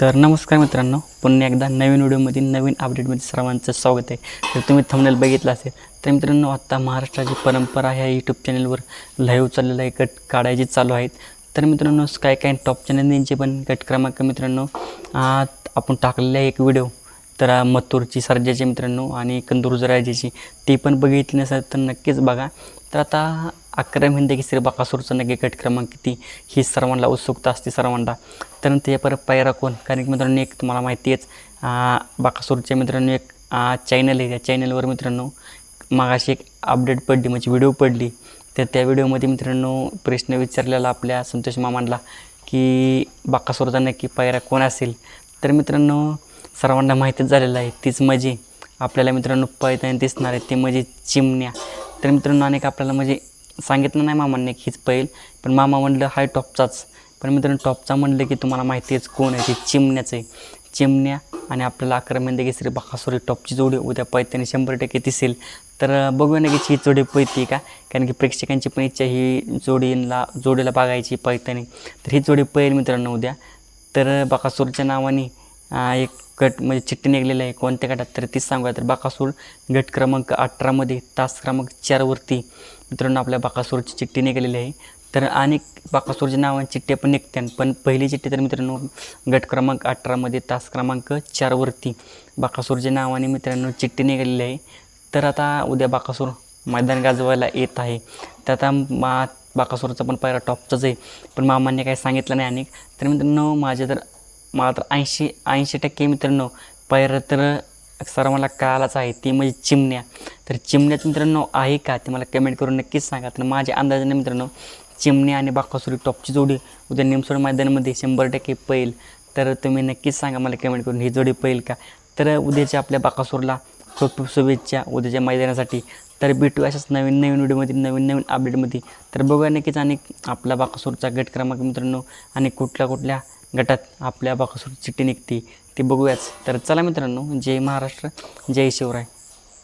तर नमस्कार मित्रांनो पुन्हा एकदा नवीन व्हिडिओमध्ये नवीन अपडेटमध्ये सर्वांचं स्वागत आहे. तर तुम्ही थंबनेल बघितलं असेल तर मित्रांनो आत्ता महाराष्ट्राची परंपरा ह्या यूट्यूब चॅनलवर लाईव्ह चाललेलं आहे गट काढायचे चालू आहेत. तर मित्रांनो काय काय टॉप चॅनल यांचे पण गट क्रमांक मित्रांनो आत आपण टाकलेला आहे एक व्हिडिओ तर मथुरची सर्जाची मित्रांनो आणि कंदुरजराजाची ती पण बघितली नसेल तर नक्कीच बघा. तर आता अकरा म्हणजे की श्री बाकासूरचा नक्की गट क्रमांक किती? ही सर्वांना उत्सुकता असते सर्वांना. तर ते परत पायरा कोण? कारण की मित्रांनो एक तुम्हाला माहिती आहेच बाकासूरच्या मित्रांनो एक चॅनल आहे. त्या चॅनलवर मित्रांनो मागाशी एक अपडेट पडली म्हणजे व्हिडिओ पडली. तर त्या व्हिडिओमध्ये मित्रांनो प्रश्न विचारलेला आपल्या संतोष मामांना की बाकासूरचा नक्की पायरा कोण असेल? तर मित्रांनो सर्वांना माहितीच झालेलं आहे तीच म्हणजे आपल्याला मित्रांनो पैताने दिसणार आहे ते म्हणजे चिमण्या. तर मित्रांनो अनेक आपल्याला म्हणजे सांगितलं नाही मामांनी हीच पैल पण मामा म्हणलं हाय टॉपचाच. पण मित्रांनो टॉपचा म्हणलं की तुम्हाला माहिती आहे कोण आहे ते चिमण्याचं आहे. चिमण्या आणि आपल्याला अकरा मेंदे श्री बाकासुरी टॉपची जोडी उद्या पैत्याने शंभर टक्के दिसेल. तर बघूया ना की ही जोडी पैती का? कारण की प्रेक्षकांची पण इच्छा ही जोडीला जोडीला बघायची पैत्याने तर ही जोडी पैल मित्रांनो उद्या. तर बकासूरच्या नावाने एक गट म्हणजे चिठ्ठी निघलेली आहे. कोणत्या गटात तर तीच सांगूया तर बाकासूर गट क्रमांक अठरामध्ये तास क्रमांक चारवरती मित्रांनो आपल्या बाकासूरची चिठ्ठी निघालेली आहे. तर अनेक बाकासूरच्या नावाने चिठ्ठ्या पण निघत्यान पण पहिली चिठ्ठी तर मित्रांनो गट क्रमांक अठरामध्ये तास क्रमांक चारवरती बाकासूरच्या नावाने मित्रांनो चिठ्ठी निघालेली आहे. तर आता उद्या बाकासूर मैदान गाजवायला येत आहे. तर आता मा बाकासूरचा पण पहिला टॉपचाच आहे. पण मामांनी काही सांगितलं नाही अनेक तर मित्रांनो माझ्या तर मात्र ऐंशी ऐंशी टक्के मित्रांनो पैर तर सर्वांना कळालाच आहे ती म्हणजे चिमण्या. तर चिमण्याचं मित्रांनो आहे का ते मला कमेंट करून नक्कीच सांगा. तर माझ्या अंदाजाने मित्रांनो चिमण्या आणि बाकासुरी टॉपची जोडी उद्या निमसोड मैदानामध्ये शंभर टक्के पैल तर तुम्ही नक्कीच सांगा मला कमेंट करून ही जोडी पैल का? तर उद्याच्या आपल्या बाकासूरला खूप खूप शुभेच्छा उद्याच्या मैदानासाठी. तर भेटू अशाच नवीन नवीन व्हिडिओमध्ये नवीन नवीन अपडेटमध्ये तर बघूया नक्कीच आणि आपला बाकासूरचा गट क्रमांक मित्रांनो आणि कुठल्या कुठल्या गटात आपल्या बाकासूर चिठ्ठी निघते ते बघूयाच तर चला मित्रांनो जय महाराष्ट्र जय शिवराय.